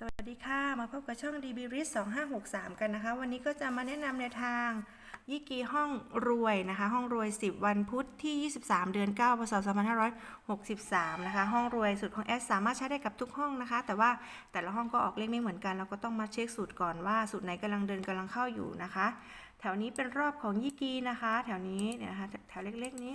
สวัสดีค่ะ มาพบกับช่อง DB r i s 2563 กันนะคะ วันนี้ก็จะมาแนะนำในทางยี่กีห้องรวยนะคะ ห้องรวย 10 วันพุธที่ 23 เดือน 9 พศ 2563 นะคะ ห้องรวยสูตรของแอสสามารถใช้ได้กับทุกห้องนะคะ แต่ว่าแต่ละห้องก็ออกเลขไม่เหมือนกัน เราก็ต้องมาเช็คสูตรก่อนว่าสูตรไหนกำลังเดินกำลังเข้าอยู่นะคะ แถวนี้เป็นรอบของยี่กีนะคะ แถวนี้เนี่ยนะคะแถวเล็กๆนี้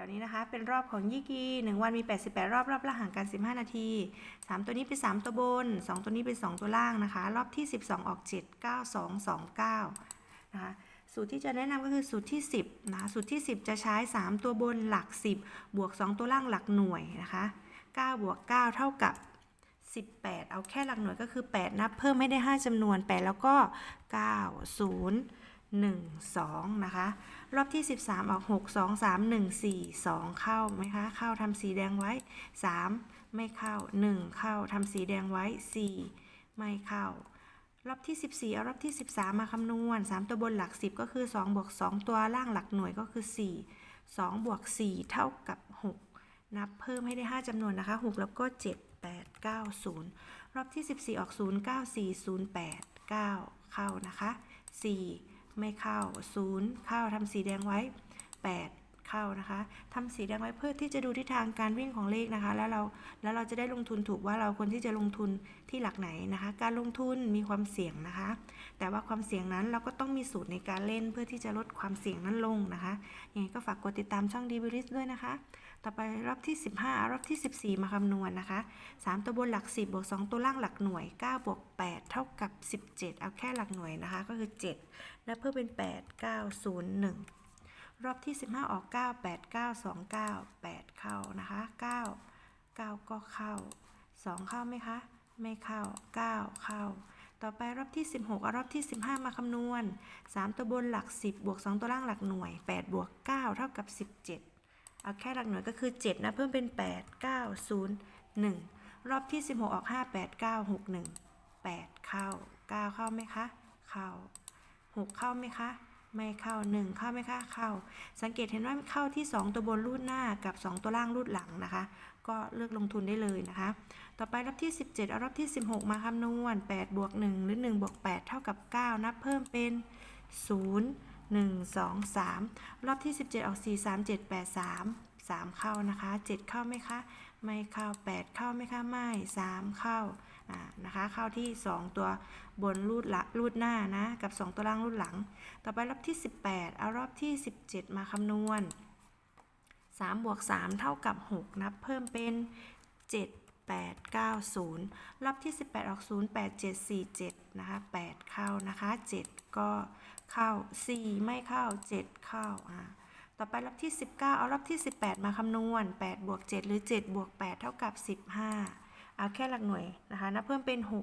ถวนี้นะคะ เป็นรอบของยี่กี1 วันมี 88 รอบ รอบละห่างกัน 15 นาที 3 ตัวนี้เป็น 3 ตัวบน 2 ตัวนี้เป็น 2 ตัวล่างนะคะ รอบที่ 12 ออก 7 9 2 2 9 นะคะ สูตรที่จะแนะนำก็คือสูตรที่ 10 นะ สูตรที่ 10 จะใช้ 3 ตัวบนหลัก 10 บวก 2 ตัวล่างหลักหน่วยนะคะ 9 บวก 9 เท่ากับ 18 เอาแค่หลักหน่วยก็คือ 8 นับเพิ่มไม่ได้ 5จำนวน 8 แล้วก็ 9 0 1 2 นะคะ รอบที่ 13 ออก 6 2 3 1 4 2 เข้าไหมคะ เข้าทำสีแดงไว้ 3 ไม่เข้า 1 เข้าทำสีแดงไว้ 4 ไม่เข้ารอบที่ 14 เอารอบที่ 13 มาคำนวณ 3 ตัวบนหลัก 10 ก็คือ 2 บวก 2 ตัวล่างหลักหน่วยก็คือ 4 2 บวก 4 เท่ากับ 6 นับเพิ่มให้ได้ 5จำนวนนะคะ 6 แล้วก็ 7 8 9 0 รอบที่ 14 ออก 0 9 4 0 8 9 เข้านะคะ 4 ไม่เข้า 0 เข้าทำสีแดงไว้ 8 เข้านะคะทำสีแดงไว้เพื่อที่จะดูทิศทางการวิ่งของเลขนะคะ แล้วเราแล้วเราจะได้ลงทุนถูกว่าเราควรที่จะลงทุนที่หลักไหนนะคะ การลงทุนมีความเสี่ยงนะคะ แต่ว่าความเสี่ยงนั้นเราก็ต้องมีสูตรในการเล่นเพื่อที่จะลดความเสี่ยงนั้นลงนะคะยังไงก็ฝากกดติดตามช่องดีบิริสด้วยนะคะ ต่อไปรอบที่ 15 รอบที่ 14 มาคำนวณนะคะ 3 ตัวบนหลัก 10 บวก 2 ตัวล่างหลักหน่วย 9 บวก 8 เท่ากับ 17 เอาแค่หลักหน่วยนะคะ ก็คือ 7 แล้วเพิ่มเป็น 8 9 0 1 รอบที่ 15 ออก 9 8 9 2 9 8 เข้านะคะ 9 9 ก็เข้า 2 เข้าไหมคะ ไม่เข้า 9 เข้าต่อไปรอบที่ 16เอารอบที่ 15 มาคำนวณ 3 ตัวบนหลัก 10 บวก 2 ตัวล่างหลักหน่วย 8 บวก 9 เท่ากับ 17 เอาแค่หลักหน่วยก็คือ 7 นะ เพิ่มเป็น 8 9 0 1 รอบที่ 16 ออก 5 8 9 6 1 8 เข้า 9 เข้าไหมคะ เข้า 6 เข้าไหมคะ ไม่เข้า 1 เข้าไหมคะ เข้า สังเกตเห็นว่าเข้าที่ 2 ตัวบนรูดหน้ากับ 2 ตัวล่างรูดหลังนะคะ ก็เลือกลงทุนได้เลยนะคะ ต่อไปรอบที่ 17 เอารอบที่ 16 มาคำนวณ8บวก1หรือ1บวก8เท่ากับ 9 นับเพิ่มเป็น 0 1 2 3 รอบที่ 17 ออก 4 3 7 8 3 3 เข้านะคะ 7 เข้าไหมคะ ไม่เข้า 8 เข้าไหมคะ ไม่ 3 เข้าอ่านะคะ เข้าที่ 2 ตัวบนรูดละรูดหน้านะ กับ 2 ตัวล่างรูดหลัง ต่อไปรอบที่ 18 เอารอบที่ 17 มาคำนวณ3บวก3เท่ากับ 6 นับเพิ่มเป็น 7 8 9 0 รอบที่ 18 ออก0 8 7 4 7นะคะ8 เข้านะคะ 7 ก็เข้า 4 ไม่เข้า 7 เข้าอ่าต่อไปรอบที่ 19 เอารอบที่ 18 มาคำนวณ 8 บวก 7 หรือ 7 บวก 8 เท่ากับ 15 เอาแค่หลักหน่วยนะคะนับเพิ่มเป็น 6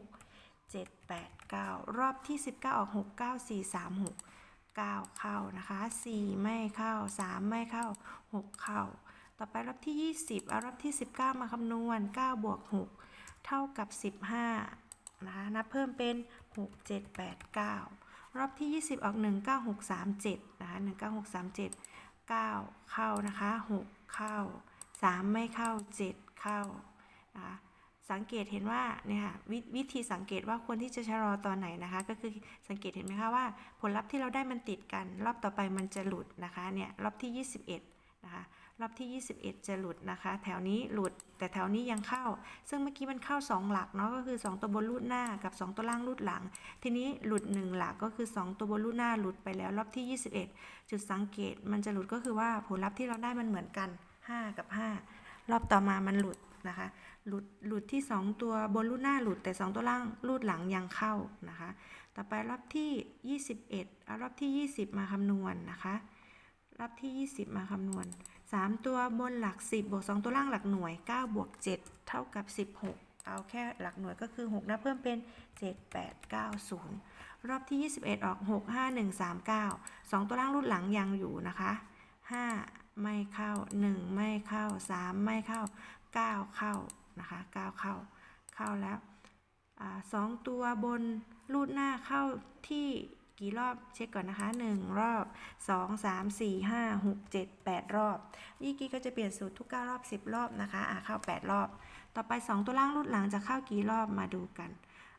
7 8 9 รอบที่ 19 ออก 6 9 4 3 6 9 เข้านะคะ 4 ไม่เข้า 3 ไม่เข้า 6 เข้า ต่อไปรอบที่ 20เอารอบที่ 19 มาคำนวณ 9 บวก 6 เท่ากับ 15 นะคะ นับเพิ่มเป็น 6 7 8 9 รอบที่ 20 ออก 1 9 6 3 7 นะคะ 1 9 6 3 7 9 เข้านะคะ 6 เข้า 3 ไม่เข้า 7 เข้า นะคะสังเกตเห็นว่าเนี่ยค่ะววิธีสังเกตว่าควรที่จะชะลอตอนไหนนะคะ ก็คือสังเกตเห็นไหมคะว่า ผลลัพธ์ที่เราได้มันติดกัน รอบต่อไปมันจะหลุดนะคะเนี่ยรอบที่ 21 นะคะ รอบที่ 21 จะหลุดนะคะ แถวนี้หลุดแต่แถวนี้ยังเข้า ซึ่งเมื่อกี้มันเข้า 2 หลักเนาะก็คือ 2 ตัวบนรูดหน้ากับ 2 ตัวล่างรูดหลัง ทีนี้หลุด 1 หลักก็คือ 2 ตัวบนรูดหน้าหลุดไปแล้วรอบที่ 21 จุดสังเกตมันจะหลุดก็คือว่าผลลัพธ์ที่เราได้มันเหมือนกัน 5 กับ 5 รอบต่อมามันหลุดนะคะ หลุดหลุดที่ 2 ตัวบนรูดหน้าหลุดแต่ 2 ตัวล่างรูดหลังยังเข้านะคะ ต่อไปรอบที่ 21เอารอบที่ 20 มาคำนวณนะคะ รอบที่ 20 มาคำนวณ 3 ตัวบนหลัก 10 บวก 2 ตัวล่างหลักหน่วย 9 บวก 7 เท่ากับ 16 เอาแค่หลักหน่วยก็คือ 6 นะเพิ่มเป็น 7 8 9 0 รอบที่ 21 ออก 6 5 1 3 9 2 ตัวล่างรูดหลังยังอยู่นะคะ 5 ไม่เข้า 1 ไม่เข้า 3 ไม่เข้า 9 เข้านะคะ 9 เข้า เข้าแล้วอ่าสองตัวบนรูดหน้าเข้าที่ กี่รอบเช็คก่อนนะคะ 1 รอบ 2 3 4 5 6 7 8 รอบยี่กี้ก็จะเปลี่ยนสูตรทุก 9 รอบ 10 รอบนะคะอ่าเข้า 8 รอบ ต่อไป 2 ตัวล่างรูดหลังจะเข้ากี่รอบมาดูกัน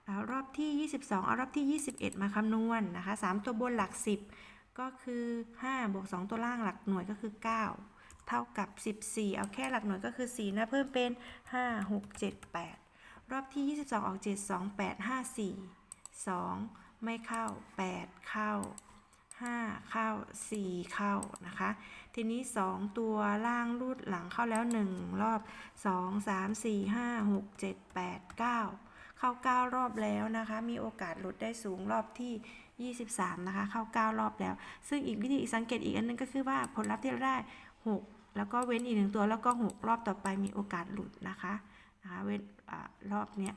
เอารอบที่ 22 เอารอบที่ 21 มาคำนวณนะคะ 3 ตัวบนหลัก 10 ก็คือ5บวก2ตัวล่างหลักหน่วยก็คือ 9 เท่ากับ 14 เอาแค่หลักหน่วยก็คือ 4 นะ เพิ่มเป็น 5 6 7 8 รอบที่ 22 ออก 7 2 8 5 4 2 ไม่เข้า 8 เข้า 5 เข้า 4 เข้านะคะ ทีนี้ 2 ตัวล่างรูดหลังเข้าแล้ว 1 รอบ 2 3 4 5 6 7 8 9 เข้า 9 รอบแล้วนะคะ มีโอกาสหลุดได้สูงรอบที่ 23 นะคะ เข้า 9 รอบแล้ว ซึ่งอีกวิธีสังเกตอีกอันนึงก็คือว่าผลลัพธ์ที่เราได้ 6 แล้วก็เว้นอีกหนึ่งตัวแล้วก็ 6 รอบต่อไปมีโอกาสหลุดนะคะนะคะเว้นอรอบเนี้ย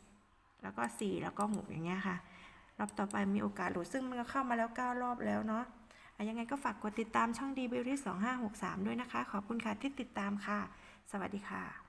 6แล้วก็ 4 แล้วก็ 6 อย่างเงี้ยค่ะ รอบต่อไปมีโอกาสหลุดซึ่งมันก็เข้ามาแล้ว 9 รอบแล้วเนาะอะยังไงก็ฝากกดติดตามช่อง d b r i 2563ด้วยนะคะ ขอบคุณค่ะที่ติดตามค่ะ สวัสดีค่ะ